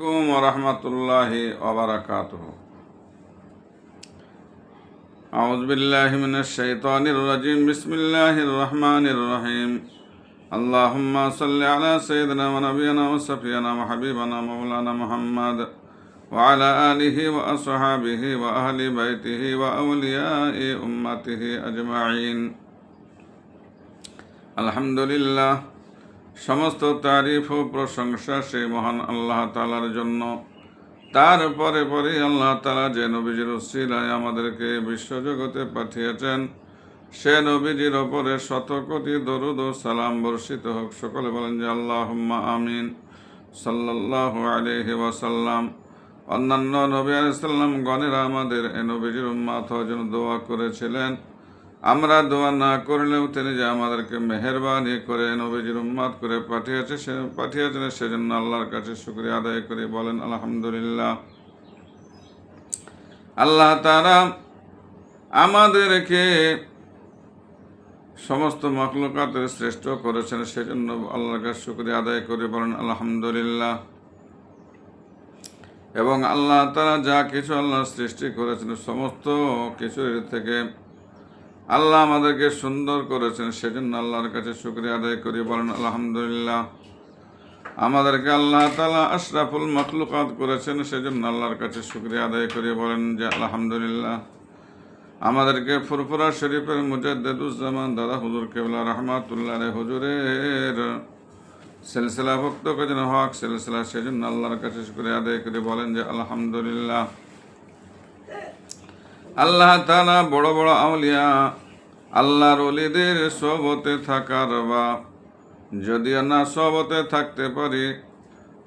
عليكم ورحمة الله وبركاته أعوذ بالله من الشيطان الرجيم بسم الله الرحمن الرحيم اللهم صل على سيدنا ونبينا وسفينا وحبيبنا مولانا محمد وعلى آله وأصحابه وأهل بيته وأولياء أمته أجمعين আলহামদুলিল্লাহ সমস্ত তারিফ ও প্রশংসা সেই মহান আল্লাহ তালার জন্য। তারপরে পরে আল্লাহ তালা যে নবীজির উসিলায় আমাদেরকে বিশ্বজগতে পাঠিয়েছেন, সে নবীজির ওপরে শত কোটি দরুদ ও সালাম বর্ষিত হোক। সকলে বলেন যে আল্লাহ আমিন সাল্লাহ আলহি ওয়াসাল্লাম। অন্যান্য নবী আলাইসাল্লাম গণেরা আমাদের এ নবীজির উম্মাত জন্য দোয়া করেছিলেন। আমরা দোয়া না করলেও তিনি যে আমাদেরকে মেহরবানি করে নবীজির উম্মাদ করে পাঠিয়েছে, সে পাঠিয়েছেন সেজন্য আল্লাহর কাছে শুক্রিয়া আদায় করে। বলেন, আলহামদুলিল্লাহ। আল্লাহ তারা আমাদেরকে সমস্ত মখলুকাতের শ্রেষ্ঠ করেছেন, সেজন্য আল্লাহর কাছে শুক্রিয়া আদায় করে। বলেন, আলহামদুলিল্লাহ। এবং আল্লাহ তারা যা কিছু আল্লাহ সৃষ্টি করেছেন, সমস্ত কিছুর থেকে আল্লাহ আমাদেরকে সুন্দর করেছেন, সেজন্য আল্লাহর কাছে শুক্রিয়া আদায় করি। বলেন, আলহামদুলিল্লাহ। আমাদেরকে আল্লাহ তালা আশরাফুল মখলুকাত করেছেন, সেজন্য আল্লাহর কাছে শুক্রিয়া আদায় করি। বলেন যে, আলহামদুলিল্লাহ। আমাদেরকে ফুরফুরা শরীফের মুজাদ্দুজ্জামান দাদা হুজুর কেবলা রহমাতুল্লাহ রে হুজুরের সিলসিলা ভক্ত যেন হক সিলসিলা, সেজন্য আল্লাহর কাছে শুক্রিয়া আদায় করে। বলেন যে, আলহামদুলিল্লাহ। আল্লাহ তালা বড় বড় আউলিয়া, আল্লাহর অলিদের সবতে থাকার বা যদিও না সবতে থাকতে পারি,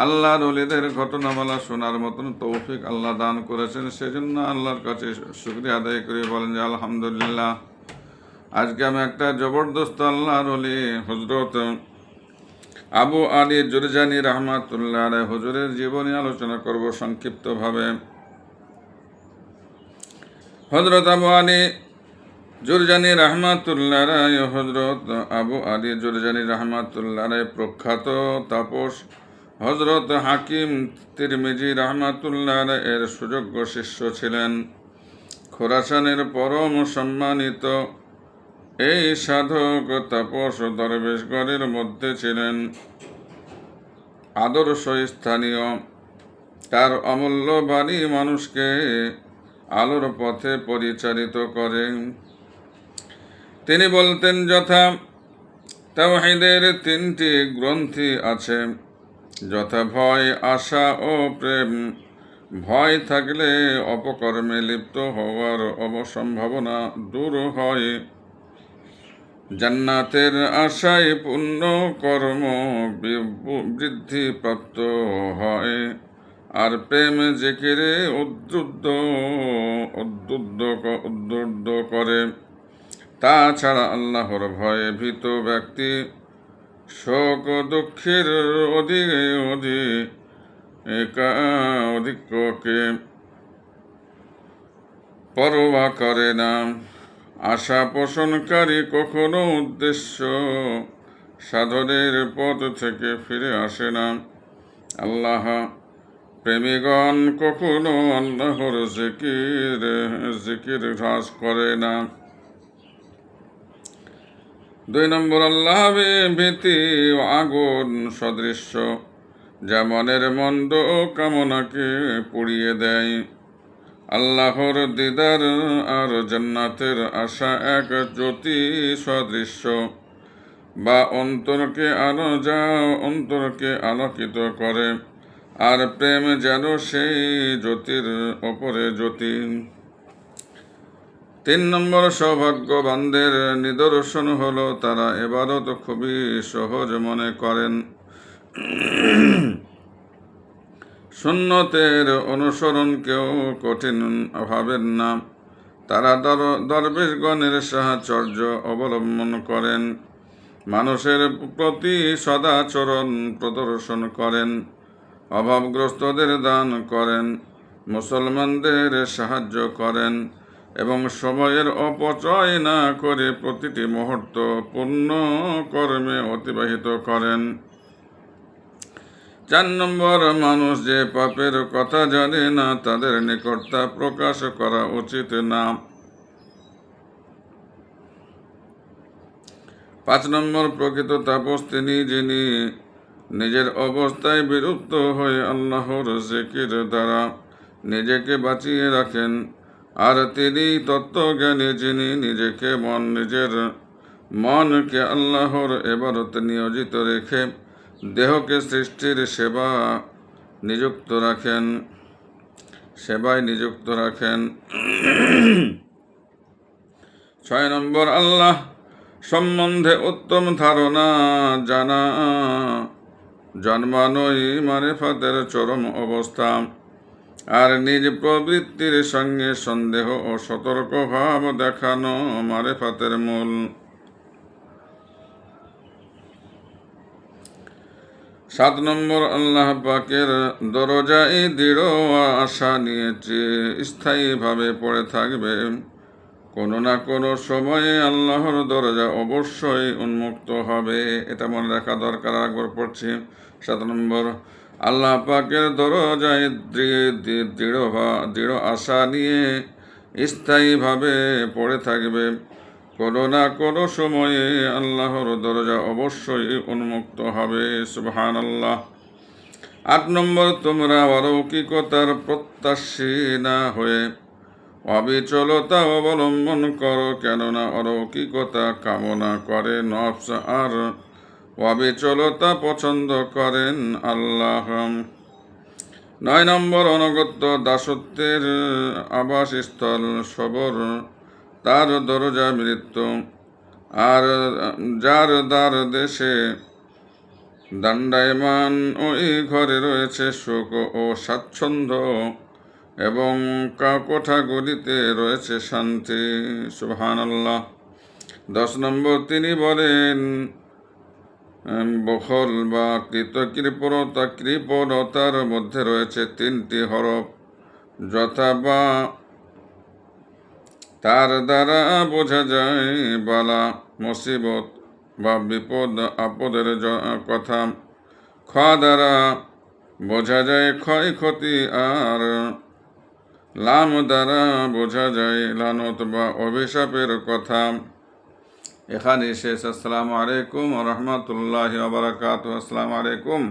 আল্লাহর অলিদের ঘটনামালা শোনার মতন তৌফিক আল্লাহ দান করেছেন। সেজন্য আল্লাহর কাছে শুক্রিয়া আদায় করে, বলেন যে আলহামদুলিল্লাহ, আজকে আমি একটা জবরদস্ত আল্লাহর অলি হজরত আবু আলী জুরজানি রহমাতুল্লাহ হজুরের জীবনী আলোচনা করব সংক্ষিপ্তভাবে। হজরত আবু আলী জুরজানি রহমাতুল্লাহ রায় হজরত আবু আলী জুরজানি রহমাতুল্লাহ রায় প্রখ্যাত তাপস হজরত হাকিম তিরমিজি রহমাতুল্লাহ এর সুযোগ্য শিষ্য ছিলেন। খোরাসানের পরম সম্মানিত এই সাধক তাপস দরবেশগড়ের মধ্যে ছিলেন। আদর্শ স্থানীয়। তার অমূল্য বাণী মানুষকে আলোর পথে পরিচালিত করেন। তিনি বলতেন, যথা তাওহিদের তিনটি গ্রন্থি আছে। যথা ভয়, আশা ও প্রেম। ভয় থাকলে অপকর্মে লিপ্ত হওয়ার অবসম্ভাবনা দূর হয়। জান্নাতের আশায় পূর্ণ কর্ম বৃদ্ধি প্রাপ্ত হয়। আর প্রেম জেকেরে উদ্বুদ্ধ উদ্বুদ্ধ করে। তাছাড়া আল্লাহর ভয়ে ভীত ব্যক্তি, শোক দুঃখের অধিক অধিক অধিককে পরোয়া করে না। আশা পোষণকারী কখনো উদ্দেশ্য সাধনের পথ থেকে ফিরে আসে না। আল্লাহ প্রেমীগণ কখনো আল্লাহর জিকির জিকির হ্রাস করে না। দুই নম্বর আল্লাহ ভীতি আগুন সদৃশ্য, যা মনের মন্দ কামনাকে পুড়িয়ে দেয়। আল্লাহর দিদার আর জান্নাতের আশা এক জ্যোতি সদৃশ্য। বা অন্তরকে আলো যা অন্তরকে আলোকিত করে। আর প্রেম যেন সেই জ্যোতির ওপরে জ্যোতি। তিন নম্বর সৌভাগ্যবানদের নিদর্শন হলো, তারা এবারও তো খুবই সহজ মনে করেন। শূন্যতের অনুসরণ কেউ কঠিন ভাবেন না। তারা দর, দরবেশগণের সাহাচর্য অবলম্বন করেন। মানুষের প্রতি সদাচরণ প্রদর্শন করেন। অভাবগ্রস্তদের দান করেন, মুসলমানদের সাহায্য করেন এবং সময়ের অপচয় না করে প্রতিটি মুহূর্ত পূর্ণ কর্মে অতিবাহিত করেন। চার নম্বর, মানুষ যে পাপের কথা জানে না, তাদের নিকট তা প্রকাশ করা উচিত না। পাঁচ নম্বর, প্রকৃত তাপস তিনি, যিনি নিজের অবস্থায় বিরুদ্ধ হয়ে আল্লাহর জিকির দ্বারা নিজেকে বাঁচিয়ে রাখেন। আর তিনি তত্ত্বজ্ঞানী যিনি নিজেকে মন, নিজের মনকে আল্লাহর এবারতে নিয়োজিত রেখে দেহকে সৃষ্টির সেবা নিযুক্ত রাখেন। সেবায় নিযুক্ত রাখেন। ছয় নম্বর, আল্লাহ সম্বন্ধে উত্তম ধারণা জানা। জন্মানোই মারেফাতের চরম অবস্থা। আর নিজ প্রবৃত্তির সঙ্গে সন্দেহ ও সতর্ক ভাব দেখানো মারেফাতের মূল। সাত নম্বর আল্লাহ পাকের দরজায় দৃঢ় আশা নিয়েছে স্থায়ীভাবে পড়ে থাকবে। কোনো না কোনো সময়ে আল্লাহর দরজা অবশ্যই উন্মুক্ত হবে, এটা মনে রাখা দরকার। একবার পড়ছি সাত নম্বর, আল্লাহ পাকের দরজায় দৃঢ় দৃঢ় আশা নিয়ে স্থায়ীভাবে পড়ে থাকবে। কোনো না কোনো সময়ে আল্লাহর দরজা অবশ্যই উন্মুক্ত হবে সুবহান আল্লাহ আট নম্বর, তোমরা অলৌকিকতার প্রত্যাশী না হয়ে অবিচলতা অবলম্বন করো, কেননা অলৌকিকতা কামনা করে নফস আর অবিচলতা পছন্দ করেন আল্লাহ। নয় নম্বর অনগত্য দাসত্বের আবাসস্থল সবর, তার দরজা মৃত্যু। আর যার দ্বার দেশে দণ্ডায়মান, ওই ঘরে রয়েছে সুখ ও স্বাচ্ছন্দ্য এবং কোঠাগুলিতে রয়েছে শান্তি। সুবহান আল্লাহ দশ নম্বর তিনি বলেন বখল বা কৃত কৃতকৃপণতা কৃপণতার মধ্যে রয়েছে তিনটি হরফ। যথা বা, তার দ্বারা বোঝা যায় বালা, মুসিবত বা বিপদ, আপদের কথা। খ দ্বারা বোঝা যায় ক্ষয়ক্ষতি আর লাম দ্বারা বোঝা যায় লানত বা অভিশাপের কথা। এখানে শেষ আসসালামু আলাইকুম রহমতুল্লাহ বারাকাত আসসালামু আলাইকুম।